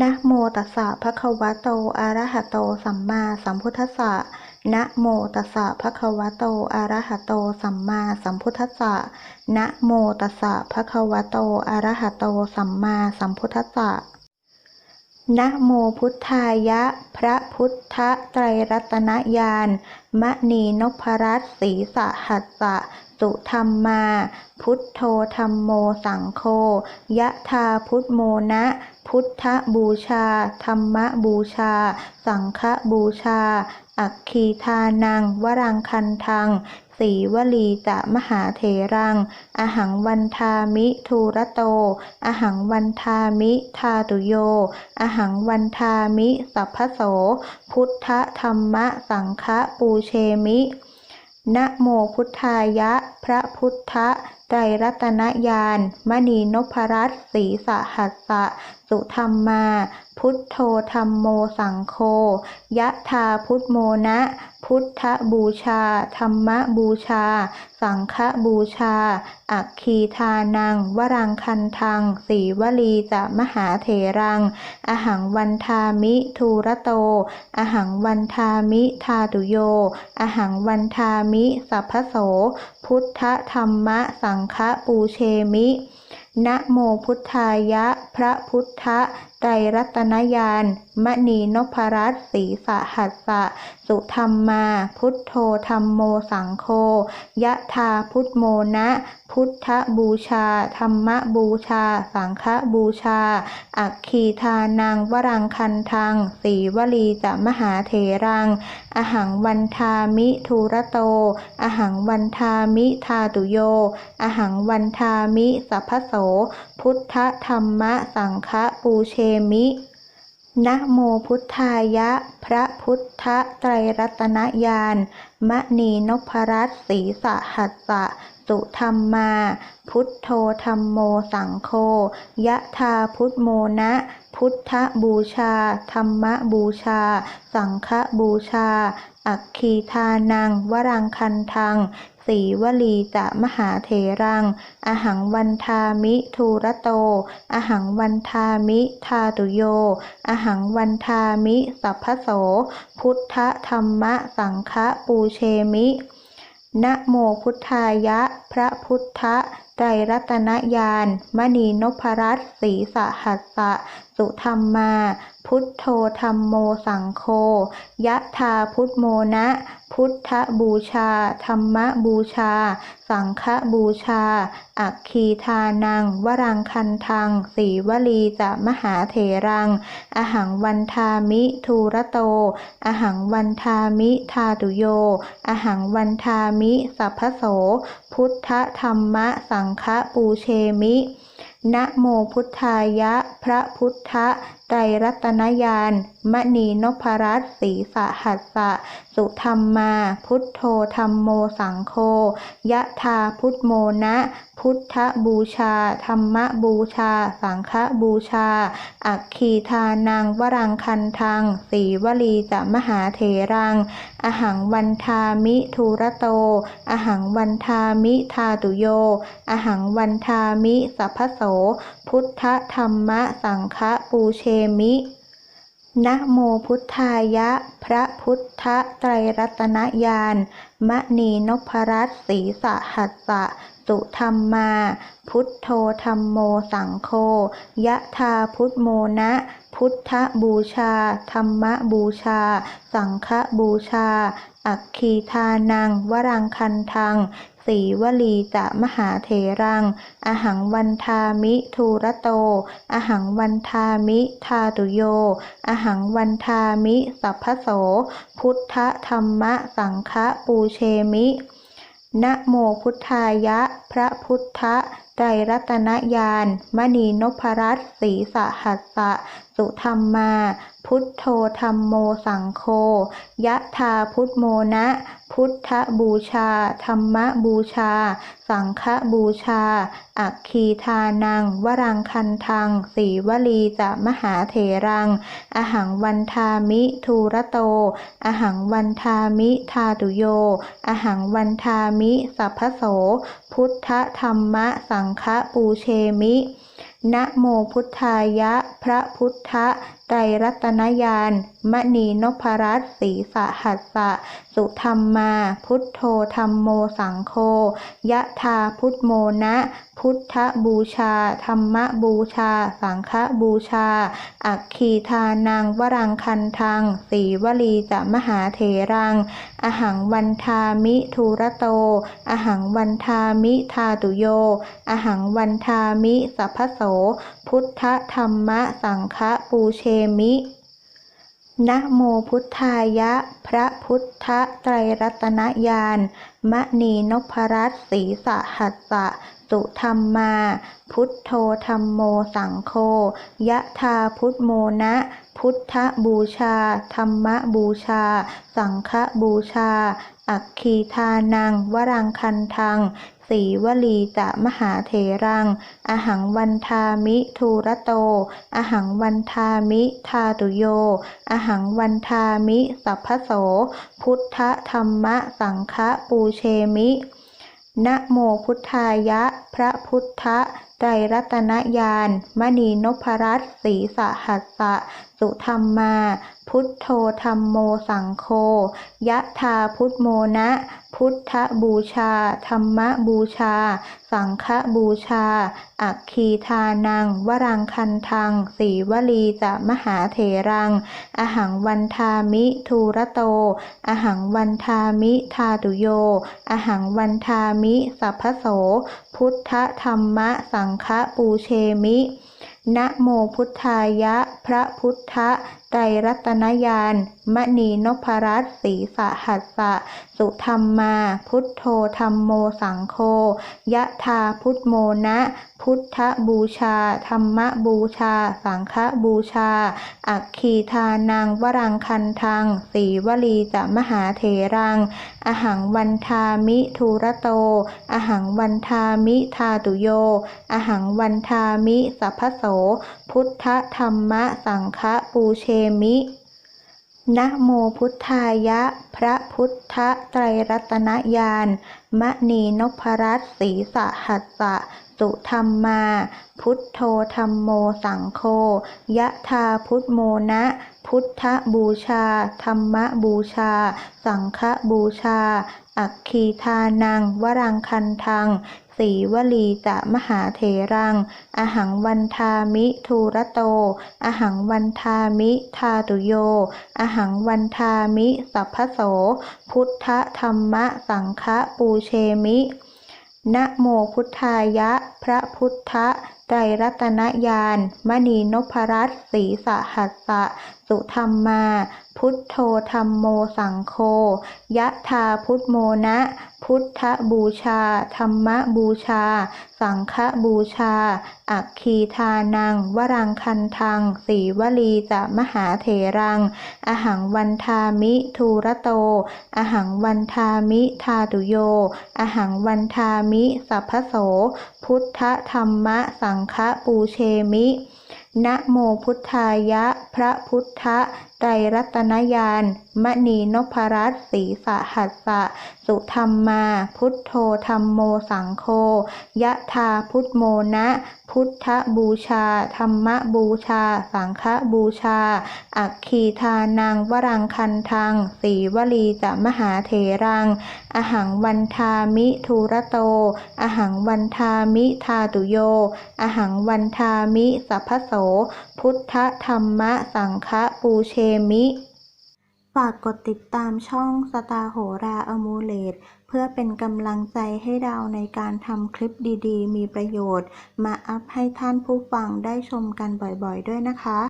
นะโมตัสสะภะคะวะโต อะระหะโต สัมมาสัมพุทธัสสะ นะโมตัสสะภะคะวะโต อะระหะโต สัมมาสัมพุทธัสสะ นะโมตัสสะภะคะวะโต อะระหะโต สัมมาสัมพุทธัสสะนะโมพุทธายะ พระพุทธไตรรัตนญาณมณีนพรัตน์ศีสหัสสะ สุธรรมา พุทโธธรรมโมสังโฆยะธาพุทโมนะ พุทธบูชา ธรรมบูชา สังฆบูชา อัคคีทานัง วรังคันทังสีวลีจะมหาเถรัง อหังวันทามิทูระโต อหังวันทามิทาตุโย อหังวันทามิสัพพโส พุทธธรรมสังฆปูเชมิ นะโมพุทธายะ พระพุทธ ไตรรัตนญาณมณีนพรัตน์ศรีสหัสสะ สุธรรมา พุทโธธรรมโมสังโฆยะธาพุทโมนะ พุทธบูชา ธรรมบูชา สังฆบูชา อัคคีทานัง วรังคันทังสีวลีจะมหาเถรัง อหังวันทามิทูระโต อหังวันทามิทาตุโย อหังวันทามิสัพพโส พุทธธรรมสังฆปูเชมิ นะโมพุทธายะ พระพุทธไตรรัตนญาณมณีนพรัตน์ศีสหัสสะ สุธรรมมา พุทโธธรรมโมสังโฆ ยะธาพุทโมนะ พุทธบูชา ธรรมบูชา สังฆบูชา อัคคีทานังวรังคันทัง สีวลีจะมหาเถรัง อหังวันทามิทูระโต อหังวันทามิทาตุโย อหังวันทามิสัพพโสพุทธธรรมะสังฆปูเชมินะโมพุทธายะ พระพุทธไตรรัตนญาณมณีนพรัตน์ศีสหัสสะสุธรรมา พุทโธธรรมโมสังโฆยะธาพุทโมนะ พุทธบูชา ธรรมบูชา สังฆบูชา อัคคีทานัง วรังคันทัง สีวลีจะมหาเถรัง อหังวันทามิทูระโต อหังวันทามิทาตุโย อหังวันทามิสัพพโส พุทธธรรมสังฆปูเชมินะโมพุทธายะ พระพุทธไตรรัตนญาณมณีนพรัตน์ศรีสหัสสะ สุธรรมา พุทโธธรรมโมสังโฆยะธาพุทโมนะ พุทธบูชา ธรรมบูชา สังฆบูชา อัคคีทานัง วรังคันทังสีวลีจะมหาเถรัง อหังวันทามิทูระโต อหังวันทามิทาตุโย อหังวันทามิสัพพโส พุทธธรรมะสังฆปูเชมิ นะโมพุทธายะ พระพุทธไตรรัตนญาณมณีนพรัตน์ศีสะหัสสะ สุธรรมมา พุทโธธรรมโมสังโฆยะธาพุทโมนะ พุทธบูชา ธรรมบูชา สังฆบูชา อัคคีทานังวรังคันทังสีวลีจะมหาเถรัง อหังวันทามิทูระโต อหังวันทามิทาตุโย อหังวันทามิสัพพโสพุทธธรรมสังฆปูเชมินะโมพุทธายะ พระพุทธไตรรัตนญาณมณีนพรัตน์ศีสหัสสะสุธรรมา พุทโธธรรมโมสังโฆยะธาพุทโมนะ พุทธบูชา ธรรมบูชา สังฆบูชา อัคคีทานัง วรังคันทังสีวลีจะมหาเถรัง อหังวันทามิทูระโต อหังวันทามิทาตุโย อหังวันทามิสัพพโส พุทธธรรมสังฆปูเชมิ นะโมพุทธายะ พระพุทธไตรรัตนญาณมณีนพรัตน์ศรีสหัสสะสุธรรมา พุทโธธรรมโมสังโฆยะธาพุทโมนะ พุทธบูชา ธรรมบูชา สังฆบูชา อัคคีทานัง วรังคันทัง สีวลีจะมหาเถรัง อหังวันทามิทูระโต อหังวันทามิทาตุโย อหังวันทามิสัพพโส พุทธธรรมสังฆปูเชมิ นะโมพุทธายะ พระพุทธ ไตรรัตนญาณมณีนพรัตน์ศีสหัสสะ สุธรรมมา พุทโธธรรมโมสังโฆยะธาพุทโมนะ พุทธบูชา ธรรมบูชา สังฆบูชา อัคคีทานังวรังคันทัง สีวลีจะมหาเถรัง อหังวันทามิทูระโต อหังวันทามิทาตุโย อหังวันทามิสัพพโส พุทธธรรมสังฆปูเชมิ นะโมพุทธายะ พระพุทธไตรรัตนญาณมณีนพรัตน์ศีสหัสสะสุธรรมา พุทโธธรรมโมสังโฆยะธาพุทโมนะ พุทธบูชา ธรรมบูชา สังฆบูชา อัคคีทานัง วรังคันทัง สีวลีจะมหาเถรัง อหังวันทามิทูระโต อหังวันทามิทาตุโย อหังวันทามิสัพพโส พุทธธรรมะสังฆปูเชมินะโมพุทธายะ พระพุทธไตรรัตนญาณมณีนพรัตน์ศรีสหัสสะ สุธรรมมา พุทโธธรรมโมสังโฆยะธาพุทโมนะ พุทธบูชา ธรรมบูชา สังฆบูชา อัคคีทานัง วรังคันทัง สีวลีจะมหาเถรัง อหังวันทามิทูระโต อหังวันทามิทาตุโย อหังวันทามิสัพพโส พุทธธรรมสังฆปูเชมิ นะโมพุทธายะ พระพุทธ ไตรรัตนญาณมณีนพรัตน์ศีสะหัสสะ สุธรรมา พุทโธธรรมโมสังโฆ ยะธาพุทโมนะ พุทธบูชา ธรรมบูชา สังฆบูชา อัคคีทานัง วรังคันทัง สีวลีจะมหาเถรัง อหังวันทามิทูระโต อหังวันทามิทาตุโย อหังวันทามิสัพพโส พุทธธรรมสังฆปูเชมิ นะโมพุทธายะ พระพุทธไตรรัตนญาณมณีนพรัตน์ศีสหัสสะสุธรรมา พุทโธธรรมโมสังโฆยะธาพุทโมนะ พุทธบูชา ธรรมบูชา สังฆบูชา อัคคีทานัง วรังคันทัง สีวลีจะมหาเถรัง อหังวันทามิทูระโต อหังวันทามิทาตุโย อหังวันทามิสัพพโส พุทธธรรมสังฆปูเชมินะโมพุทธายะ พระพุทธไตรรัตนญาณมณีนพรัตน์ศรีสหัสสะ สุธรรมาพุทโธธรรมโมสังโฆยะธาพุทโมนะ พุทธบูชา ธรรมบูชา สังฆบูชา อัคคีทานัง วรังคันทัง สีวลีจะมหาเถรัง อหังวันทามิทูระโต อหังวันทามิทาตุโย อหังวันทามิสัพพโส พุทธธรรมสังฆปูเชมิ นะโมพุทธายะ พระพุทธไตรรัตนญาณมณีนพรัตน์ศีสะหัสสะ สุธรรมมา พุทโธธรรมโมสังโฆยะธาพุทโมนะ พุทธบูชา ธรรมบูชา สังฆบูชา อัคคีทานังวรังคันทัง สีวลีจะมหาเถรัง อหังวันทามิทูระโต อหังวันทามิทาตุโย อหังวันทามิสัพพโสพุทธธรรมสังฆปูเชมิ ฝากกดติดตามช่องสตาโหราอมูเลตเพื่อเป็นกำลังใจให้เราในการทำคลิปดีๆ มีประโยชน์ มาอัพให้ท่านผู้ฟังได้ชมกันบ่อยๆด้วยนะคะ